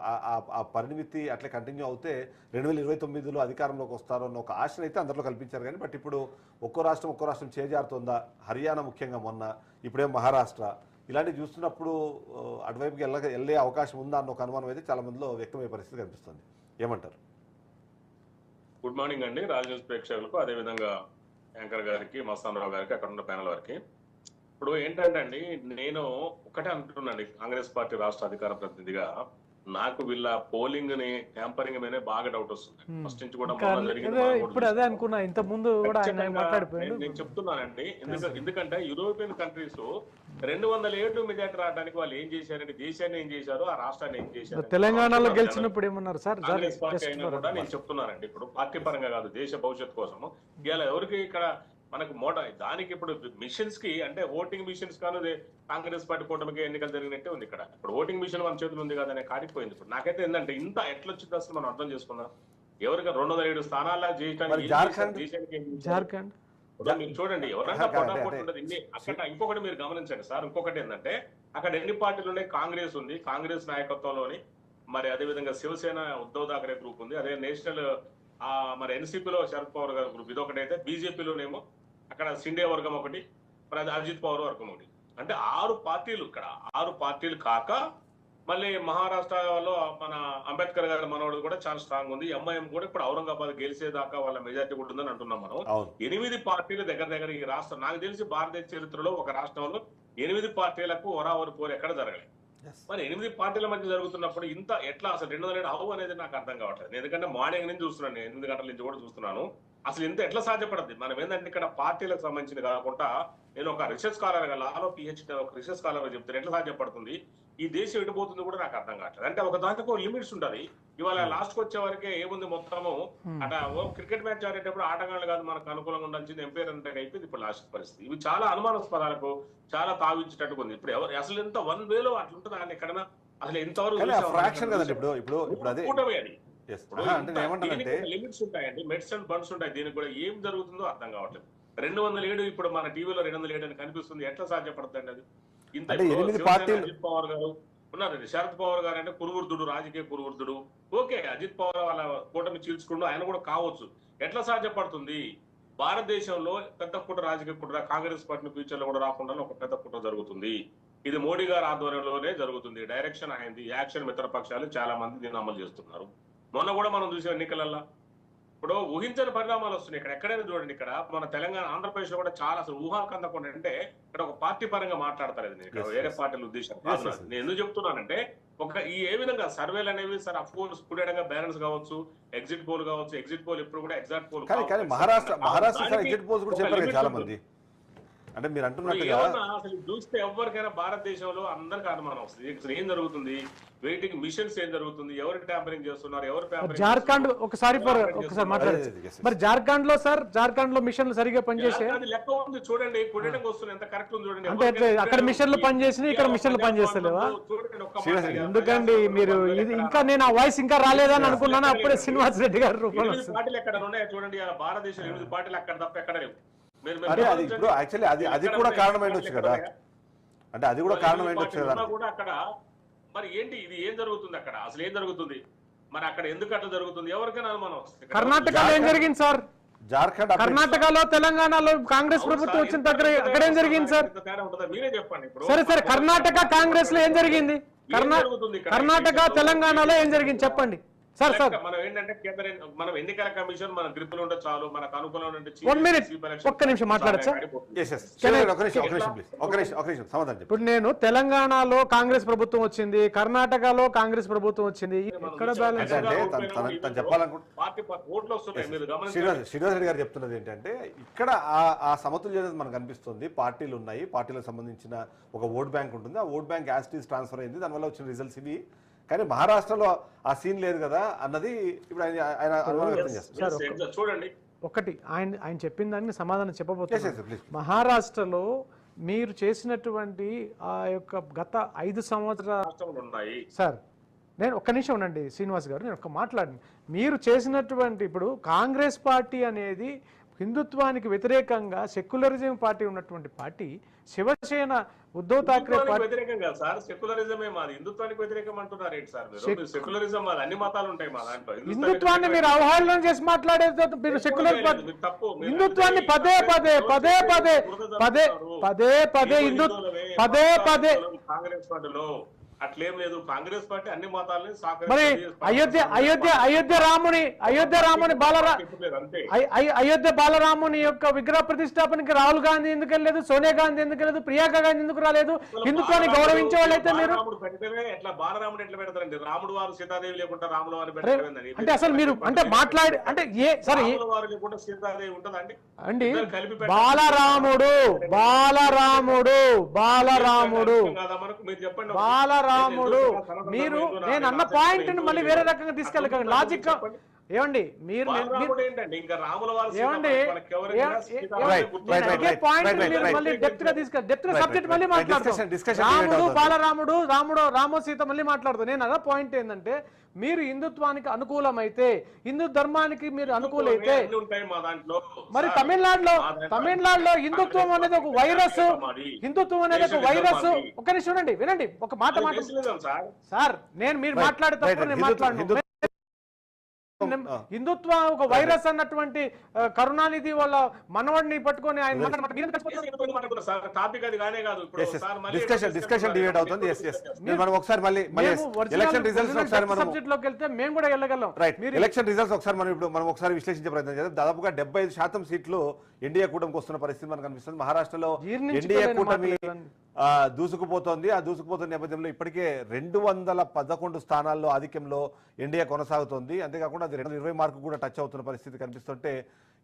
ఆ- ఆ- ఆ పరిమితి కంటిన్యూ అవుతే రెండు వేల ఇరవై తొమ్మిదిలో అధికారంలోకి వస్తారు అన్న ఒక ఆశను అయితే అందరిలో కల్పించారు కానీ బట్ ఇప్పుడు ఒక్కో రాష్ట్రం ఒక్కో రాష్ట్రం చేజారుతుందా? హర్యానా ముఖ్యంగా మొన్న ఇప్పుడేం మహారాష్ట్ర. ఇలాంటివి చూస్తున్నప్పుడు అటువైపుకి వెళ్ళ వెళ్ళే అవకాశం ఉందా అన్న ఒక అనుమానం అయితే చాలా మందిలో వ్యక్తమయ్యే పరిస్థితి కనిపిస్తుంది. ఏమంటారు? గుడ్ మార్నింగ్ అండి. రాజ్ న్యూస్ ప్రేక్షకులకు అదేవిధంగా యాంకర్ గారికి మస్తానరావు గారికి అక్కడ ఉన్న ప్యానల్ వారికి. ఇప్పుడు ఏంటంటే అండి నేను ఒకటే అంటున్నాను కాంగ్రెస్ పార్టీ రాష్ట్ర అధికార ప్రతినిధిగా. నాకు వీళ్ళ పోలింగ్ని ట్యాంపరింగ్ మీదనే బాగా డౌట్ వస్తుంది. Hmm. ఫస్ట్ నుంచి కూడా ఇప్పుడు అదే అనుకున్నా ఇంత ముందు కూడా నేను- నేను చెప్తున్నానండి. ఎందుకంటే ఎందుకంటే యూరోపియన్ కంట్రీస్ రెండు వందల ఏళ్ళు మెజార్టీ రావడానికి వాళ్ళు ఏం చేశారంటే దేశాన్ని ఏం చేశారు ఆ రాష్ట్రాన్ని ఏం చేశారు తెలంగాణలో గెలిచినప్పుడు ఏమన్నారు సార్? కాంగ్రెస్ పార్టీ అయినా కూడా నేను చెప్తున్నానండి. ఇప్పుడు పార్టీ పరంగా కాదు దేశ భవిష్యత్ కోసము. ఇవాళ ఎవరికి ఇక్కడ మనకు మోట దానికి ఇప్పుడు మిషన్స్కి అంటే ఓటింగ్ మిషన్స్ కాను కాంగ్రెస్ పార్టీ కూటమికి ఎన్నికలు జరిగినట్టే ఉంది ఇక్కడ. ఇప్పుడు ఓటింగ్ మిషన్ మన చేతులు ఉంది కదా అనే కాడిపోయింది ఇప్పుడు. నాకైతే ఏంటంటే ఇంత ఎట్లా వచ్చింది అసలు మనం అర్థం చేసుకుందాం? ఎవరికి రెండు వందల ఏడు ఏం జార్ఖండ్? చూడండి ఎవరన్నా పొటాపొట్. ఉండదు. ఇన్ని అక్కడ ఇంకొకటి మీరు గమనించండి సార్ ఇంకొకటి ఏంటంటే అక్కడ ఎన్ని పార్టీలు ఉన్నాయి కాంగ్రెస్ ఉంది కాంగ్రెస్ నాయకత్వంలోని మరి అదే విధంగా శివసేన ఉద్ధవ్ ఠాకరే గ్రూప్ ఉంది అదే నేషనల్ ఆ మరి ఎన్సీపీలో శరద్ పవార్ గారి గ్రూప్. ఇది ఒకటి అయితే బీజేపీలోనేమో అక్కడ సిండే వర్గం ఒకటి అజిత్ పవార్ వర్గం ఒకటి. అంటే ఆరు పార్టీలు ఇక్కడ. ఆరు పార్టీలు కాక మళ్ళీ మహారాష్ట్రలో మన అంబేద్కర్ గారి మనోడు కూడా చాలా స్ట్రాంగ్ ఉంది. ఎంఐఎం కూడా ఇప్పుడు ఔరంగాబాద్ గెలిచేదాకా వాళ్ళ మెజార్టీ కూడా ఉందని అంటున్నాం మనం. ఎనిమిది పార్టీలు దగ్గర దగ్గర ఈ రాష్ట్రం నాకు తెలిసి భారతదేశ చరిత్రలో ఒక రాష్ట్రంలో ఎనిమిది పార్టీలకు ఒరావరి పోరు ఎక్కడ జరగలేదు. మరి ఎనిమిది పార్టీల మధ్య జరుగుతున్నప్పుడు ఇంత ఎట్లా అసలు రెండు వందల హౌ అనేది నాకు అర్థం కావట్లేదు. ఎందుకంటే మార్నింగ్ నుంచి చూస్తున్నాను నేను ఎనిమిది గంటల నుంచి కూడా చూస్తున్నాను. అసలు ఇంత ఎట్లా సాధ్యపడద్ది? మనం ఏంటంటే ఇక్కడ పార్టీలకు సంబంధించింది కాకుండా నేను ఒక రీసెర్చ్ స్కాలర్గా లాలో పిహెచ్డి ఒక రీసెర్చ్ స్కాలర్గా చెప్తాను ఎట్లా సాధ్యపడుతుంది? ఈ దేశం ఎడిపోతుంది కూడా నాకు అర్థం కావట్లేదు. అంటే ఒక దాంట్లో లిమిట్స్ ఉంటది. ఇవాళ లాస్ట్కి వచ్చే వరకే ఏముంది మొత్తము? అట ఓ క్రికెట్ మ్యాచ్ ఆడేటప్పుడు ఆటగాళ్ళు కాదు మనకు అనుకూలంగా ఉండాల్సింది ఎంపైర్ అంటే అయిపోయింది ఇప్పుడు లాస్ట్ పరిస్థితి. ఇవి చాలా అనుమానాస్పదాలకు చాలా తావించేటట్టుగా ఉంది ఇప్పుడు ఎవరు అసలు ఎంత వన్ వేలో అట్లుంటుంది అని ఎక్కడన్నా అసలు ఎంతవరకు కానీ ఆ చూసామా? ఫ్రాక్షన్ కదండి ఇప్పుడు ఇప్పుడు ఇప్పుడు అదే అంటే లిమిట్స్ ఉంటాయండి. మెడ్స్ అండ్ బండ్స్ ఉంటాయి. దీనికి కూడా ఏం జరుగుతుందో అర్థం కావట్లేదు. రెండు వందల ఏడు ఇప్పుడు మన టీవీలో రెండు వందల ఏడు అని కనిపిస్తుంది. ఎట్లా సాధ్యపడుతుంది అది? ఇంత అజిత్ పవార్ గారు ఉన్నారండి శరద్ పవార్ గారు అంటే కురువృద్ధుడు రాజకీయ కురువృద్ధుడు ఓకే అజిత్ పవార్ వాళ్ళ కూటమి చీల్చుకుంటూ ఆయన కూడా కావచ్చు. ఎట్లా సాధ్యపడుతుంది? భారతదేశంలో పెద్ద కుట్ర రాజకీయ కుట్ర కాంగ్రెస్ పార్టీ ఫ్యూచర్లో కూడా రాకుండా ఒక పెద్ద కుట్ర జరుగుతుంది. ఇది మోడీ గారి ఆధ్వర్యంలోనే జరుగుతుంది. డైరెక్షన్ అయింది. యాక్షన్ మిత్ర పక్షాలు చాలా మంది దీన్ని అమలు చేస్తున్నారు. మొన్న కూడా మనం చూసాం ఎన్నికలల్లో. ఇప్పుడు ఊహించని పరిణామాలు వస్తున్నాయి. ఇక్కడ ఎక్కడైనా చూడండి ఇక్కడ. మన తెలంగాణ ఆంధ్రప్రదేశ్లో కూడా చాలా అసలు ఊహాకందకుండా అంటే ఇక్కడ ఒక పార్టీ పరంగా మాట్లాడతారు నేను వేరే. పార్టీల ఉద్దేశం. నేను ఎందుకు చెప్తున్నానంటే ఒక ఈ ఏ విధంగా సర్వేలు అనేవి సార్ అఫ్ కోర్స్ పుడేడంగా బ్యాలెన్స్ కావచ్చు ఎగ్జిట్ పోల్ కావచ్చు ఎగ్జిట్ పోల్ ఇప్పుడు కూడా ఎగ్జాక్ట్ పోల్ కానీ మహారాష్ట్ర మహారాష్ట్ర ఎగ్జిట్ పోల్స్ కూడా చెప్పారు చాలా మంది అంటే మీరు అంటున్నట్టుగా అసలు చూస్తే ఎవరికైనా భారతదేశంలో అందరికి అనుమానం వస్తుంది. అసలు ఏం జరుగుతుంది? వెయిటింగ్ మిషన్స్ ఏం జరుగుతుంది? ఎవరు ట్యాంపరింగ్ చేస్తున్నారు? ఎవరు జార్ఖండ్? ఒకసారి. మరి జార్ఖండ్లో సార్ జార్ఖండ్లో మిషన్లు సరిగా పనిచేసే అది లెక్క ఉంది చూడండి. కుడడానికి వస్తుంది ఎంత కరెక్ట్ ఉంది చూడండి. అంటే? అక్కడ మిషన్లు పనిచేసినాయి, ఇక్కడ మిషన్లు పనిచేస్తలేవా? ఎందుకండి మీరు ఇది ఇంకా నేను ఆ వాయిస్ ఇంకా రాలేదని అనుకున్నాను అప్పుడే శ్రీనివాస్ రెడ్డి గారి రూపంలో పార్టీలు ఎక్కడ ఉన్నాయో చూడండి. భారతదేశం ఎనిమిది పార్టీలు అక్కడ తప్ప ఎక్కడ లేవు. మీరు అదే. ఇప్పుడు యాక్చువల్లీ అది అది కూడా? కారణం అయ్యొచ్చు కదా. అంటే అది కూడా మరి కారణం కదా కూడా అక్కడ మరి ఏంటి? ఇది ఏం జరుగుతుంది అక్కడ? అసలు ఏం జరుగుతుంది? మరి అక్కడ ఎందుకు అట్లా జరుగుతుంది? ఎవరికైనా. ఇక్కడ. కర్ణాటకలో ఏం జరిగింది సార్? జార్ఖండ్ కర్ణాటకలో తెలంగాణలో కాంగ్రెస్ ప్రభుత్వం వచ్చిన దగ్గర అక్కడ ఏం జరిగింది సార్? మీరే చెప్పండి ఇప్పుడు. సరే సరే కర్ణాటక కాంగ్రెస్లో ఏం జరిగింది? కర్ణాటక తెలంగాణలో ఏం జరిగింది? చెప్పండి. Sir sir. మనం ఏంటంటే కేంద్ర ఎన్ని- మనం ఎన్నికల కమిషన్ మన గ్రిప్పులు ఉంటే చాలు మనకు అనుకూలంగా ఉంటే chief One minute. Chief election ఒక్క నిమిషం మాట్లాడచ్చా? ఇప్పుడు నేను తెలంగాణలో కాంగ్రెస్ ప్రభుత్వం వచ్చింది కర్ణాటకలో కాంగ్రెస్ ప్రభుత్వం వచ్చింది ఎక్కడ బ్యాలెన్స్ అంటే తను- తను- తను చెప్పాలనుకుంటు- పార్టీ పార్టీ ఓట్లు వస్తున్నాయి మీరు గమనించండి శ్రీనివాస్ రెడ్డి గారు చెప్తున్నది ఏంటంటే ఇక్కడ ఆ ఆ సమతుల్యత మనకు కనిపిస్తుంది పార్టీలు ఉన్నాయి పార్టీలకు సంబంధించిన ఒక ఓట్ బ్యాంక్ ఉంటుంది. ఆ ఓట్ బ్యాంక్ యాస్టీస్ ట్రాన్స్ఫర్ అయింది దానివల్ల వచ్చిన రిజల్ట్స్ ఇవి. కానీ మహారాష్ట్రలో ఆ సీన్ లేదు కదా అన్నది ఇప్పుడు ఆయన ఆయన అనుమానం వ్యక్తం చేస్తున్నారు Yes, exact. చూడండి ఒకటి ఆయన ఆయన చెప్పిన దానికి సమాధానం చెప్పబోతున్నారు. మహారాష్ట్రలో మీరు చేసినటువంటి ఆ యొక్క గత ఐదు సంవత్సరాల సార్ నేను ఒక్క నిమిషం ఉండండి శ్రీనివాస్ గారు నేను ఒక్క మాట్లాడండి మీరు చేసినటువంటి ఇప్పుడు కాంగ్రెస్ పార్టీ అనేది హిందుత్వానికి వ్యతిరేకంగా సెక్యులరిజం పార్టీ ఉన్నటువంటి పార్టీ శివసేన ఉద్ధవ్ హిందుత్వానికి పార్టీ వ్యతిరేకం కాదు సార్. సెక్యులరిజమే మాది. హిందుత్వానికి వ్యతిరేకం అంటున్నారు ఏంటి సార్ మీరు? సెక్యులరిజం మాది. అన్ని మతాలు ఉంటాయి మా దాంట్లో. హిందుత్వాన్ని మీరు అవహేళన చేసి మాట్లాడేది మీరు సెక్యులర్ తప్పు. హిందుత్వాన్ని పదే పదే పదే పదే పదే పదే పదే హిందూ పదే పదే కాంగ్రెస్ పార్టీలో అట్లేం లేదు. కాంగ్రెస్ పార్టీ అన్ని మతాలని. మరి అయోధ్య అయోధ్య అయోధ్య రాముని అయోధ్య రాముని బాలరా అయోధ్య బాలరాముని యొక్క విగ్రహ ప్రతిష్టాపనకి రాహుల్ గాంధీ ఎందుకు వెళ్ళలేదు? సోనియా గాంధీ ఎందుకు వెళ్ళలేదు? ప్రియాంక గాంధీ ఎందుకు రాలేదు? హిందుత్వాన్ని గౌరవించే వాళ్ళైతే మీరు? ఎట్లా? బాలరాముడు ఎట్లా పెడతారండి? రాముడు వారు సీతాదేవి లేకుండా రాముల వారు పెట్టడం అంటే అసలు మీరు అంటే మాట్లాడి అంటే ఏ సరే. సీతాదేవి ఉంటుందండి అండి. బాలరాముడు బాలరాముడు బాలరాముడు. బాలరాముడు ఎందుకు మీరు నేను అన్న పాయింట్ ఎందుకు మళ్ళీ వేరే రకంగా తీసుకెళ్ళకండి లాజిక్. ఏమండి మీరు ఏమండి. మళ్ళీ డెప్త్గా తీసుకెళ్ళి డెప్త్గా Right, సబ్జెక్ట్ right, మళ్ళీ right. మాట్లాడతాం. Discussion- discussion రాముడు. బాలరాముడు రాముడు రామో సీత మళ్ళీ మాట్లాడతాం నేను అదే పాయింట్ ఏంటంటే మీరు హిందుత్వానికి అనుకూలమైతే హిందూ ధర్మానికి మీరు అనుకూలైతే అన్ని ఉంటాయి మా దాంట్లో? మరి తమిళనాడులో తమిళనాడులో హిందుత్వం అనేది ఒక వైరస్. హిందుత్వం అనేది ఒక వైరస్. ఒక నిమిషం వినండి వినండి. ఒక మాట మాట సార్. సార్ నేను మీరు మాట్లాడేటప్పుడు నేను మాట్లాడను. హిందుత్వం- ఒక వైరస్ అన్నటువంటి కరుణానిధి వాళ్ళ మనవడిని పట్టుకొని ఆయన టాపిక్ అది కానే కాదు. ఇప్పుడు ఎస్ ఎస్ సార్ మళ్ళీ డిస్కషన్ అవుతుంది. ఎస్ ఎస్ మనం ఒకసారి మళ్ళీ మళ్ళీ మేము original- ఎలక్షన్ రిజల్ట్స్ original ఒకసారి depth మనం subject లోకి వెళ్తే మేము కూడా వెళ్ళగలం. రైట్ మీరు ఎలక్షన్ రిజల్ట్స్ ఒకసారి మనం ఇప్పుడు మనం ఒకసారి విశ్లేషించే ప్రయత్నం చేద్దాం. దాదాపుగా డెబ్బై ఐదు శాతం సీట్లు ఎన్డీఏ కూటమికి వస్తున్న పరిస్థితి మనకు కనిపిస్తుంది మహారాష్ట్రలో ఎన్డీఏ కూటమి దూసుకుపోతోంది. ఆ దూసుకుపోతున్న నేపథ్యంలో ఇప్పటికే రెండు వందల పదకొండు స్థానాల్లో ఆధిక్యంలో ఎన్డీఏ కొనసాగుతోంది. అంతేకాకుండా అది రెండు ఇరవై మార్కు కూడా టచ్ అవుతున్న పరిస్థితి కనిపిస్తుంటే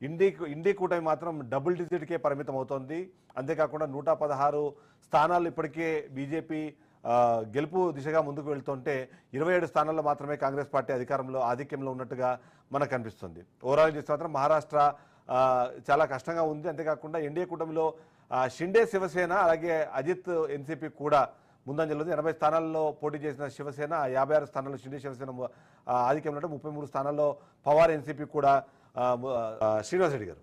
ఇండి ఇండి కూటమి మాత్రం డబుల్ డిజిట్కే పరిమితం అవుతోంది. అంతేకాకుండా నూట పదహారు స్థానాలు ఇప్పటికే బీజేపీ గెలుపు దిశగా ముందుకు వెళ్తుంటే ఇరవై ఏడు స్థానాల్లో మాత్రమే కాంగ్రెస్ పార్టీ అధికారంలో ఆధిక్యంలో ఉన్నట్టుగా మనకు కనిపిస్తుంది. ఓవరాల్ చూస్తే మాత్రం మహారాష్ట్ర చాలా కష్టంగా ఉంది. అంతేకాకుండా ఎన్డీఏ కూటమిలో షిండే శివసేన అలాగే అజిత్ ఎన్సీపీ కూడా ముందంజలో ఎనభై స్థానాల్లో పోటీ చేసిన శివసేన యాభై ఆరు స్థానాల్లో షిండే శివసేన ఆధిక్యంలో ముప్పై మూడు స్థానాల్లో పవార్ ఎన్సీపీ కూడా శ్రీనివాస్ రెడ్డి గారు.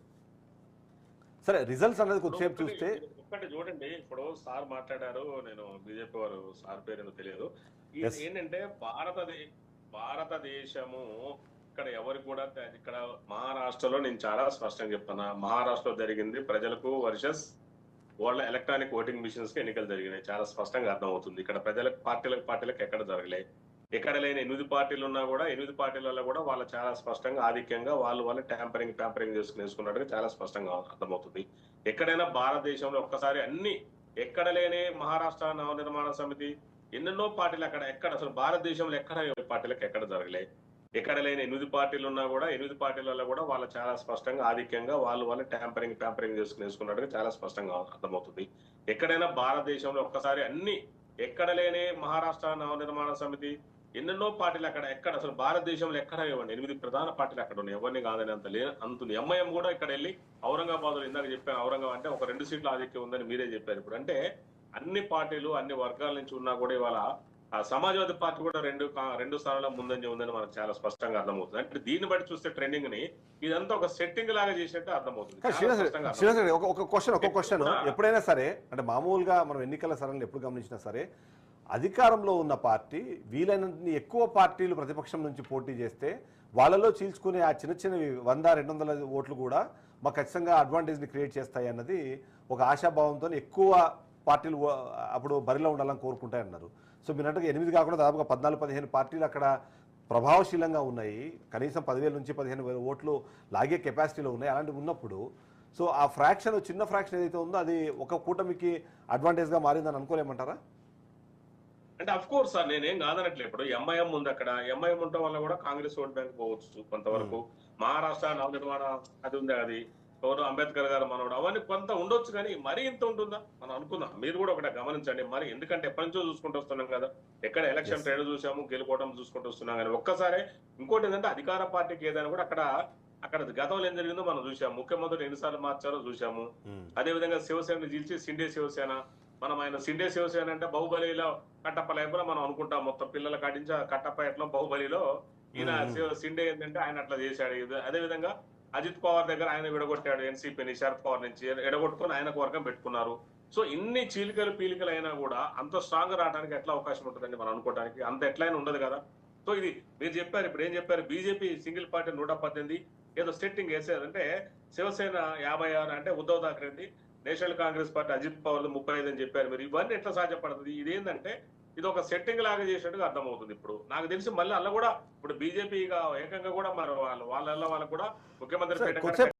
సరే రిజల్ట్స్ అనేది కొద్దిసేపు చూస్తే ఒక్కటి చూడండి ఇప్పుడు సార్ మాట్లాడారు నేను బీజేపీ వారు సార్ పేరు తెలియదు. ఏంటంటే భారతదే భారతదేశము ఇక్కడ ఎవరు కూడా ఇక్కడ మహారాష్ట్రలో నేను చాలా స్పష్టంగా చెప్తున్నా. మహారాష్ట్రలో జరిగింది ప్రజలకు వర్సెస్ వాళ్ళ ఎలక్ట్రానిక్ ఓటింగ్ మిషన్స్కి ఎన్నికలు జరిగినాయి. చాలా స్పష్టంగా అర్థమవుతుంది. ఇక్కడ ప్రజలకు పార్టీలకు పార్టీలకు ఎక్కడ జరగలే ఎక్కడ లేని ఎనిమిది పార్టీలు ఉన్నా కూడా ఎనిమిది పార్టీలలో కూడా వాళ్ళు చాలా స్పష్టంగా ఆధిక్యంగా వాళ్ళు వాళ్ళు ట్యాంపరింగ్ ట్యాంపరింగ్ చేసుకుని వేసుకున్నట్టుగా చాలా స్పష్టంగా అర్థమవుతుంది. ఎక్కడైనా భారతదేశంలో ఒక్కసారి అన్ని ఎక్కడ లేని మహారాష్ట్ర నవనిర్మాణ సమితి ఎన్నెన్నో పార్టీలు అక్కడ ఎక్కడ అసలు భారతదేశంలో ఎక్కడ పార్టీలకు ఎక్కడ జరగలేదు. ఎక్కడ లేని ఎనిమిది పార్టీలు ఉన్నా కూడా ఎనిమిది పార్టీలలో కూడా వాళ్ళు చాలా స్పష్టంగా ఆధిక్యంగా వాళ్ళు వాళ్ళు ట్యాంపరింగ్ ట్యాంపరింగ్ చేసుకునేసుకున్నట్టుగా చాలా స్పష్టంగా అర్థమవుతుంది. ఎక్కడైనా భారతదేశంలో ఒక్కసారి అన్ని ఎక్కడ లేని మహారాష్ట్ర నవనిర్మాణ సమితి ఎన్నెన్నో పార్టీలు అక్కడ ఎక్కడ అసలు భారతదేశంలో ఎక్కడ ఇవ్వండి ఎనిమిది ప్రధాన పార్టీలు అక్కడ ఉన్నాయి. ఎవరిని కాదని అంత లే అంతుంది ఎంఐఎం కూడా ఇక్కడ వెళ్ళి ఔరంగాబాద్లో ఇందాక చెప్పాను ఔరంగాబాద్ అంటే ఒక రెండు సీట్ల ఆధిక్యం ఉందని మీరే చెప్పారు ఇప్పుడు. అంటే అన్ని పార్టీలు అన్ని వర్గాల నుంచి ఉన్నా కూడా ఇవాళ ఆ సమాజ్వాదీ పార్టీ కూడా రెండు రెండు స్థానాల ముందంజ ఉందని మనకు చాలా స్పష్టంగా అర్థమవుతుంది. అంటే దీన్ని బట్టి చూస్తే ట్రెండింగ్ని ఇదంతా ఒక సెట్టింగ్ లాగా చేసినట్టు అర్థమవుతుంది. ఒక క్వశ్చన్ ఒక క్వశ్చన్ ఎప్పుడు- ఎప్పుడైనా సరే అంటే మామూలుగా మనం ఎన్నికల సరళిని ఎప్పుడు గమనించినా సరే అధికారంలో ఉన్న పార్టీ వీలైనన్ని ఎక్కువ పార్టీలు ప్రతిపక్షం నుంచి పోటీ చేస్తే వాళ్ళలో చీల్చుకునే ఆ చిన్న చిన్నవి వంద రెండు వందల ఓట్లు కూడా మాకు ఖచ్చితంగా అడ్వాంటేజ్ని క్రియేట్ చేస్తాయి అన్నది ఒక ఆశాభావంతో ఎక్కువ పార్టీలు అప్పుడు బరిలో ఉండాలని కోరుకుంటాయి అన్నారు సో మీరు ఎనిమిది కాకుండా దాదాపుగా పద్నాలుగు పదిహేను పార్టీలు అక్కడ ప్రభావశీలంగా ఉన్నాయి. కనీసం పదివేల నుంచి పదిహేను వేల ఓట్లు లాగే కెపాసిటీలో ఉన్నాయి. అలాంటివి ఉన్నప్పుడు సో ఆ ఫ్రాక్షన్ చిన్న ఫ్రాక్షన్ ఏదైతే ఉందో అది ఒక కూటమికి అడ్వాంటేజ్గా మారిందని అనుకోలేమంటారా? అంటే అఫ్ కోర్స్ సార్ నేనేం కాదనట్లే ఇప్పుడు ఎంఐఎం ఉంది అక్కడ. ఎంఐఎం ఉండటం వల్ల కూడా కాంగ్రెస్ ఓట్ బ్యాంక్ పోవచ్చు కొంతవరకు. మహారాష్ట్ర నవనిర్మాణ అది ఉంది అది. ఎవరు? అంబేద్కర్ గారు మనోడు. అవన్నీ కొంత ఉండొచ్చు కానీ మరీ ఇంత ఉంటుందా? మనం అనుకుందాం. మీరు కూడా ఒకటి గమనించండి. మరి ఎందుకంటే ఎప్పటి నుంచో చూసుకుంటూ వస్తున్నాం కదా. ఎక్కడ ఎలక్షన్. ట్రేడ్ చూసాము గెలుపోవడం చూసుకుంటూ వస్తున్నాం కానీ ఒక్కసారి ఇంకోటి ఏంటంటే అధికార పార్టీకి ఏదైనా కూడా అక్కడ అక్కడ గతంలో ఏం జరిగిందో మనం చూసాము. ముఖ్యమంత్రి ఎన్నిసార్లు మార్చారో చూసాము. అదే విధంగా శివసేన గెలిచి సిండే శివసేన. మనం ఆయన సిండే శివసేన అంటే బాహుబలిలో కట్టప్ప లేకుండా మనం అనుకుంటాం. మొత్తం పిల్లల కాడించి ఆ కట్టప్ప ఎట్లా బాహుబలిలో ఈయన. శివ- సిండే ఏంటంటే ఆయన అట్లా చేశాడు. అదే విధంగా అజిత్ పవార్ దగ్గర ఆయన విడగొట్టాడు ఎన్సీపీని శరద్ పవార్ నుంచి. ఎడగొట్టుకొని ఆయనకు వర్గం పెట్టుకున్నారు. సో ఇన్ని చీలికలు పీలికలు అయినా కూడా అంత స్ట్రాంగ్ రావడానికి ఎట్లా అవకాశం ఉంటుందండి మనం అనుకోవడానికి? అంత ఎట్లయినా ఉండదు కదా? సో ఇది మీరు చెప్పారు ఇప్పుడు ఏం చెప్పారు? బీజేపీ సింగిల్ పార్టీ నూట పద్దెనిమిది ఏదో సెట్టింగ్ వేసారు అంటే శివసేన యాభై ఆరు అంటే Uddhav Thackeray national congress party Ajit Pawar ముప్పై ఐదు అని చెప్పారు మీరు. ఇవన్నీ ఎట్లా సాధ్యపడుతుంది? ఇదేంటంటే ఇది ఒక సెట్టింగ్ లాగా చేసినట్టుగా అర్థమవుతుంది ఇప్పుడు. నాకు తెలిసి మళ్ళీ అల్ల కూడా ఇప్పుడు బీజేపీ ఏకంగా కూడా మరి వాళ్ళు వాళ్ళ వాళ్ళకు కూడా ముఖ్యమంత్రి